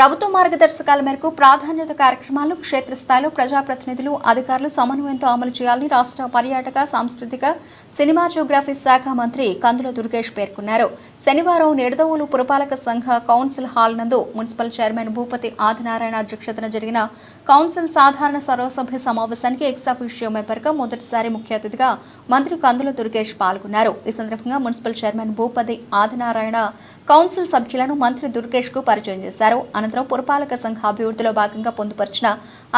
ప్రభుత్వ మార్గదర్శకాల మేరకు ప్రాధాన్యత కార్యక్రమాలు క్షేత్రస్థాయిలో ప్రజాప్రతినిధులు అధికారులు సమన్వయంతో అమలు చేయాలని రాష్ట్ర పర్యాటక సాంస్కృతిక సినిమా జోగ్రఫీ శాఖ మంత్రి కందుల దుర్గేష్ పేర్కొన్నారు. శనివారం నిడదవోలు పురపాలక సంఘ కౌన్సిల్ హాల్ నందు మున్సిపల్ చైర్మన్ భూపతి ఆదినారాయణ అధ్యక్షతన జరిగిన కౌన్సిల్ సాధారణ సర్వసభ్య సమావేశానికి ఎక్సాఫిషియో మెంబర్గా మొదటిసారి ముఖ్య అతిథిగా మంత్రి కందుల దుర్గేష్ పాల్గొన్నారు. ఈ సందర్భంగా municipal chairman Bhupathi Adinarayana council సభ్యులను మంత్రి దుర్గేష్కు పరిచయం చేశారు. అనంతరం పురపాలక పురపాలక సంఘ అభివృద్ధిలో భాగంగా పొందుపరిచిన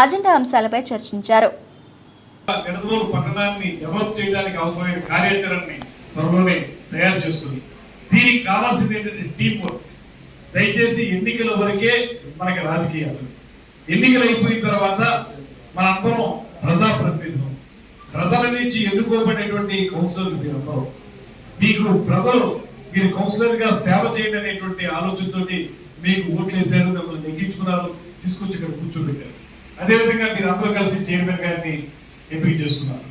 అజెండా అంశాలపై చర్చించారు. డెవలప్ చేయడానికి అవసరమైన కార్యాచరణని త్వరలోనే తయారు చేసుకుని దీనికి కావాల్సింది ఏంటంటే టీం వర్క్ దయచేసి ఎన్నికల వరకే మనకి రాజకీయాలు. ఎన్నికలు అయిపోయిన తర్వాత మన అందరం ప్రజాప్రతినిధులు. ప్రజల నుంచి ఎన్నుకోబడినటువంటి కౌన్సిలర్లు మీరందరూ మీకు ప్రజలు మీరు కౌన్సిలర్గా సేవ చేయండి అనేటువంటి ఆలోచనతోటి మీకు ఓట్లు వేశారు మిమ్మల్ని నెగ్గించుకున్నారు తీసుకొచ్చి ఇక్కడ కూర్చోబెట్టారు. అదేవిధంగా మీరు అందరూ కలిసి చైర్మన్ గారిని ఎంపిక చేసుకున్నారు.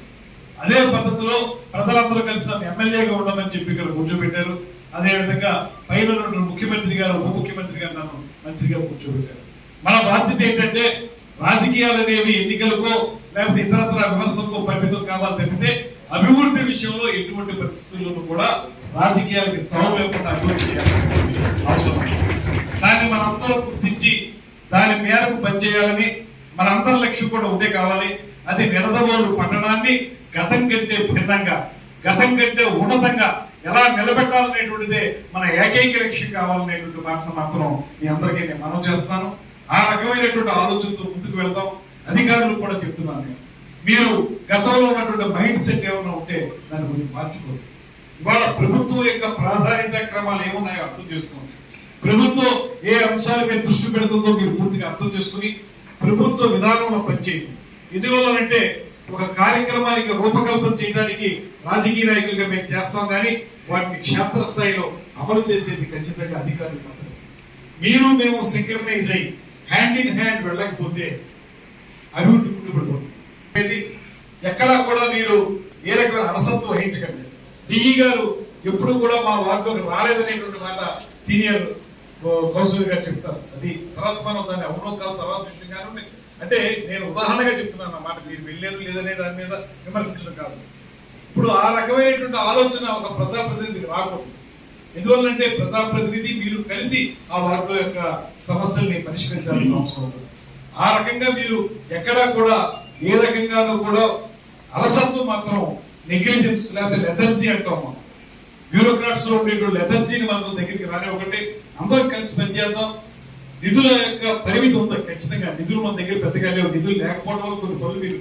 అదే పద్ధతిలో ప్రజలందరూ కలిసి నన్ను ఎమ్మెల్యేగా ఉండమని చెప్పి ఇక్కడ కూర్చోబెట్టారు. అదేవిధంగా పైన ముఖ్యమంత్రి గారు ఉప ముఖ్యమంత్రి గారు నన్ను మంత్రిగా కూర్చోబెట్టారు. మన బాధ్యత ఏంటంటే రాజకీయాలు అనేవి ఎన్నికలకో లేకపోతే ఇతరత్ర విమర్శలకు పరిమితం కావాలి తప్పితే అభివృద్ధి విషయంలో ఎటువంటి పరిస్థితుల్లోనూ కూడా రాజకీయాలకి త్వర లేకుండా అభివృద్ధి చేయాల్సిన అవసరం దాన్ని మనందరం గుర్తించి దాని మేరకు పనిచేయాలని మనందరి లక్ష్యం కూడా ఉండే కావాలి. అది నిడదవోలు పట్టణాన్ని గతం కంటే భిన్నంగా గతం కంటే ఉన్నతంగా ఎలా నిలబెట్టాలనేటువంటిదే మన ఏకైక లక్ష్యం కావాలనేటువంటి మాటను మాత్రం మీ అందరికీ నేను మనం చేస్తాను ఆ రకమైనటువంటి ఆలోచనతో ముందుకు వెళ్దాం. అధికారులు కూడా చెప్తున్నాను నేను. మీరు గతంలో ఉన్నటువంటి మైండ్ సెట్ ఏమైనా ఉంటే దాన్ని కొంచెం మార్చుకోండి. ఇవాళ ప్రభుత్వం యొక్క ప్రాధాన్యత క్రమాలు ఏమున్నాయో అర్థం చేసుకోండి. ప్రభుత్వం ఏ అంశాల మీద దృష్టి పెడుతుందో మీరు పూర్తిగా అర్థం చేసుకుని ప్రభుత్వ విధానంలో పనిచేయండి. ఎందువల్లనంటే ఒక కార్యక్రమానికి రూపకల్పన చేయడానికి రాజకీయ నాయకులుగా మేము చేస్తాం కానీ వాటిని క్షేత్రస్థాయిలో అమలు చేసేది ఖచ్చితంగా అధికారులు మాత్రమే. మీరు మేము సింక్రనైజ్ అయ్యి హ్యాండ్ ఇన్ హ్యాండ్ వెళ్ళకపోతే అభివృద్ధి కుంటుపడిపోతుంది ఎక్కడా కూడా మీరు ఏ రకమైన అలసత్వం వహించకండి. డిఈ గారు ఎప్పుడు కూడా మా వార్డులోకి రాలేదనేటువంటి మాట సీనియర్ కౌన్సిలర్ చెప్తారు అది తర్వాత మనం దాన్ని అవునో కాదు తర్వాత విషయం కానీ అంటే నేను ఉదాహరణగా చెప్తున్నాను అన్నమాట. మీరు వెళ్ళారు లేదనే దాని మీద విమర్శించడం కాదు. ఇప్పుడు ఆ రకమైనటువంటి ఆలోచన ఒక ప్రజాప్రతినిధికి రాకూడదు ఎందువల్లంటే ప్రజాప్రతినిధి మీరు కలిసి ఆ వార్డు యొక్క సమస్యల్ని పరిష్కరించాల్సిన అవసరం ఉంటుంది ఆ రకంగా మీరు ఎక్కడా కూడా ఏ రకంగానూ కూడా అలసత్వం మాత్రం నెగ్లిజెన్స్ లేకపోతే లెథర్జీ అంటాం మనం. బ్యూరోక్రాట్స్లో ఉండేటువంటి లెథర్జీని మనం దగ్గరికి రాని ఒకటి. అందరం కలిసి పనిచేద్దాం నిధుల యొక్క పరిమితి ఉంది? ఖచ్చితంగా నిధులు మన దగ్గర పెద్దగా లేవు. నిధులు లేకపోవడం వల్ల కొన్ని పనులు మీరు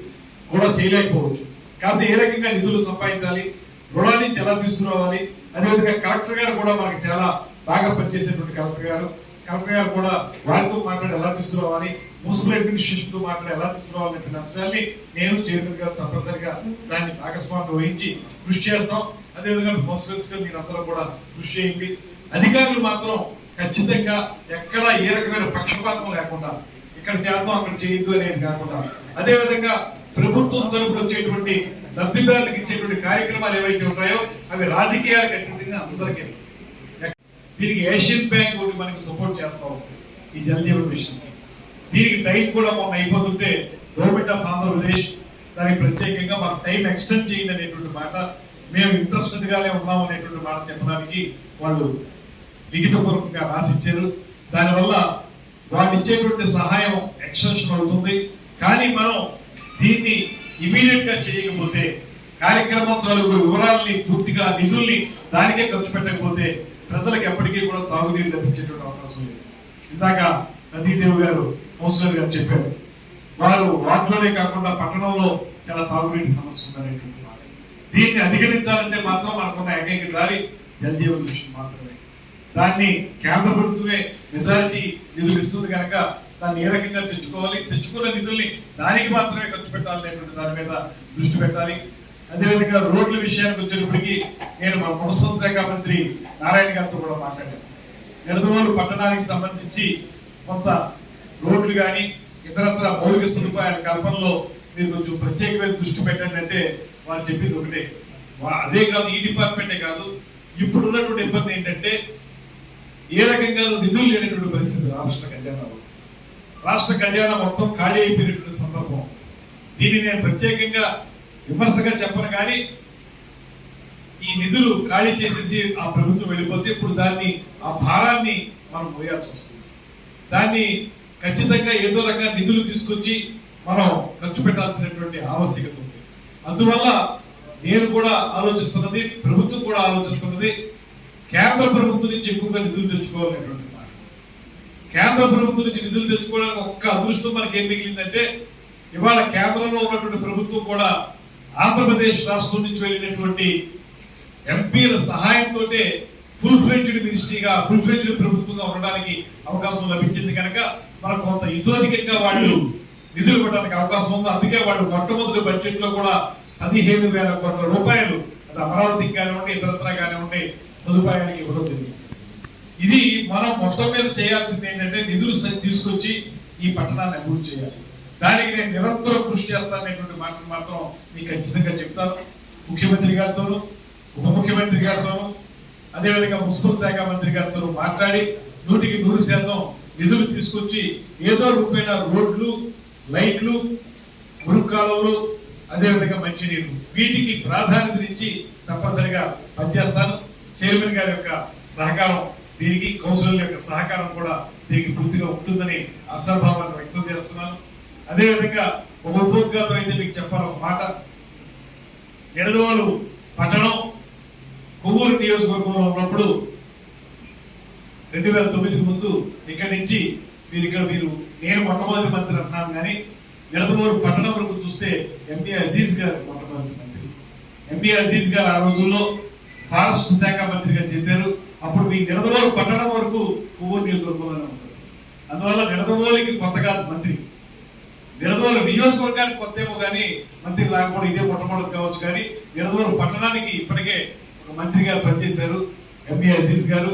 కూడా చేయలేకపోవచ్చు. కాబట్టి ఏ రకంగా నిధులు సంపాదించాలి? రుణాన్ని ఎలా తీసుకురావాలి? అదేవిధంగా కలెక్టర్ గారు కూడా మనకి చాలా బాగా పనిచేసేటువంటి కలెక్టర్ గారు. కలెక్టర్ గారు కూడా వారితో మాట్లాడి ఎలా తీసుకురావాలి? మున్సిపల్ అడ్మినిస్ట్రేషన్తో మాట్లాడి ఎలా తీసుకురావాలనే అంశాన్ని నేను చైర్మన్ గారు తప్పనిసరిగా దాన్ని భాగస్వామ్యం వహించి కృషి చేస్తాం. అదేవిధంగా కౌన్సిలర్స్గా మీరు కూడా కృషి చేయండి. అధికారులు మాత్రం ఖచ్చితంగా ఎక్కడ ఏ రకమైన పక్షపాతం లేకుండా ఇక్కడ చేద్దాం అక్కడ చేయొద్దు అనేది కాకుండా అదేవిధంగా ప్రభుత్వం తరపున వచ్చేటువంటి లబ్ధిదారులకు ఇచ్చేటువంటి కార్యక్రమాలు ఏవైతే ఉంటాయో అవి రాజకీయాలకు అతీతంగా అందరికీ దీనికి ఏషియన్ బ్యాంక్ ఒకటి మనకి సపోర్ట్ చేస్తా. ఉంది ఈ జలజీవన్ మిషన్. దీనికి టైం కూడా మొన్న అయిపోతుంటే గవర్నమెంట్ ఆఫ్ ఆంధ్రప్రదేశ్ దానికి ప్రత్యేకంగా మన టైం ఎక్స్టెండ్ చేయండి అనేటువంటి మాట మేము ఇంట్రెస్టెడ్గానే ఉన్నాం అనేటువంటి మాట చెప్పడానికి వాళ్ళు లిఖితపూర్వకంగా రాసిచ్చారు. దానివల్ల వాళ్ళు ఇచ్చేటువంటి సహాయం ఎక్స్టెన్షన్ అవుతుంది. కానీ మనం దీన్ని ఇమీడియట్గా చేయకపోతే కార్యక్రమం తాలూకు వివరాలని పూర్తిగా నిధుల్ని దానికే ఖర్చు పెట్టకపోతే ప్రజలకు ఎప్పటికీ కూడా తాగునీరు లభించేటువంటి అవకాశం లేదు. ఇందాక నదీదేవి గారు కౌన్సిలర్ గారు చెప్పారు వారు వార్డులోనే కాకుండా పట్టణంలో చాలా తాగునీటి సమస్య ఉందనేటువంటి దీన్ని అధిగమించాలంటే మాత్రం మనకున్న ఏకైక దారి జలజీవన్ మిషన్ మాత్రమే. దాన్ని కేంద్ర ప్రభుత్వమే మెజారిటీ నిధులు ఇస్తుంది కనుక దాన్ని ఏ రకంగా తెచ్చుకోవాలి? తెచ్చుకున్న నిధుల్ని దానికి మాత్రమే ఖర్చు పెట్టాలనేటువంటి దాని మీద దృష్టి పెట్టాలి. అదేవిధంగా రోడ్ల విషయానికి వచ్చేటప్పటికి నేను మా మున్సిపల్ శాఖ మంత్రి నారాయణ గారితో కూడా మాట్లాడాను. నిడదవోలు పట్టణానికి సంబంధించి కొంత రోడ్లు కానీ ఇతరత్ర మౌలిక సదుపాయాల కల్పనలో మీరు కొంచెం ప్రత్యేకమైన దృష్టి పెట్టండి అంటే వారు చెప్పింది ఒకటే. అదే కాదు ఈ డిపార్ట్మెంటే కాదు ఇప్పుడు ఉన్నటువంటి ఇబ్బంది ఏంటంటే ఏ రకంగా నిధులు లేనటువంటి పరిస్థితి రాష్ట్ర ఖజానాలో. రాష్ట్ర ఖజానా మొత్తం ఖాళీ అయిపోయినటువంటి సందర్భం. దీన్ని నేను ప్రత్యేకంగా విమర్శగా చెప్పను కానీ ఈ నిధులు ఖాళీ చేసేసి ఆ ప్రభుత్వం వెళ్ళిపోతే ఇప్పుడు దాన్ని ఆ భారాన్ని మనం మోయాల్సి వస్తుంది. దాన్ని ఖచ్చితంగా ఏదో రకంగా నిధులు తీసుకొచ్చి మనం ఖర్చు పెట్టాల్సినటువంటి ఆవశ్యకత ఉంది. అందువల్ల నేను కూడా ఆలోచిస్తున్నది ప్రభుత్వం కూడా ఆలోచిస్తున్నది కేంద్ర ప్రభుత్వం నుంచి ఎక్కువగా నిధులు తెచ్చుకోవాలనేటువంటి మాట. కేంద్ర ప్రభుత్వం నుంచి నిధులు తెచ్చుకోవడానికి ఒక్క అదృష్టం మనకి ఏం మిగిలిందంటే ఇవాళ కేంద్రంలో ఉన్నటువంటి ప్రభుత్వం కూడా ఆంధ్రప్రదేశ్ రాష్ట్రం నుంచి వెళ్ళినటువంటి ఎంపీల సహాయంతో ఫుల్ ఫ్లెడ్జ్డ్ మినిస్ట్రీగా ఫుల్ ఫ్లెడ్జ్డ్ ప్రభుత్వంగా ఉండడానికి అవకాశం లభించింది కనుక మనకు కొంత ఇతోధికంగా వాళ్ళు నిధులు ఇవ్వడానికి అవకాశం ఉంది. అందుకే వాళ్ళు మొట్టమొదటి బడ్జెట్లో కూడా పదిహేను వేల కోట్ల రూపాయలు అది అమరావతికి కానివ్వండి ఇతరత్ర కానివ్వండి సదుపాయానికి ఇవ్వడం జరిగింది. ఇది మనం మొత్తం మీద చేయాల్సింది ఏంటంటే నిధులు తీసుకొచ్చి ఈ పట్టణాన్ని అభివృద్ధి చేయాలి. దానికి నేను నిరంతరం కృషి చేస్తాననేటువంటి మాటలు మాత్రం మీకు ఖచ్చితంగా చెప్తాను. ముఖ్యమంత్రి గారితోనూ ఉప ముఖ్యమంత్రి గారితోనూ అదేవిధంగా మున్సిపల్ శాఖ మంత్రి గారితో మాట్లాడి నూటికి నూరు శాతం నిధులు తీసుకొచ్చి ఏదో రూపైన రోడ్లు లైట్లు మురుగు కాలువలు అదేవిధంగా మంచినీరు. వీటికి ప్రాధాన్యతనిచ్చి తప్పనిసరిగా పనిచేస్తాను. చైర్మన్ గారి యొక్క సహకారం దీనికి కౌన్సిలర్ యొక్క సహకారం కూడా దీనికి పూర్తిగా ఉంటుందని అసంభావాన్ని వ్యక్తం చేస్తున్నాను. అదేవిధంగా ఒక ఉపోద్ఘాతం అయితే మీకు చెప్పాలి ఒక మాట. ఎడదోలు పట్టణం కొవ్వూరు నియోజకవర్గంలో ఉన్నప్పుడు రెండు వేల తొమ్మిదికి ముందు ఇక్కడి నుంచి మీరు ఇక్కడ మీరు నేను మొట్టమొదటి మంత్రి అంటున్నాను కానీ నిడదవోలు పట్టణం వరకు చూస్తే ఎంపీ అజీజ్ గారు మొట్టమొదటి మంత్రి. ఎంపీ అజీజ్ గారు ఆ రోజుల్లో ఫారెస్ట్ శాఖ మంత్రిగా చేశారు. అప్పుడు మీ నిడదవోలు పట్టణం వరకు కొవ్వూరు నియోజకవర్గంలోనే అందువల్ల నిడదవోలికి కొత్త కాదు మంత్రి. నిడదవోలు నియోజకవర్గానికి కొత్త ఏమో కానీ మంత్రి రాకపోవడం ఇదే మొట్టమొదటి కావచ్చు కానీ నిడదవోలు పట్టణానికి ఇప్పటికే ఒక మంత్రిగా పనిచేశారు ఎంపీ అజీజ్ గారు.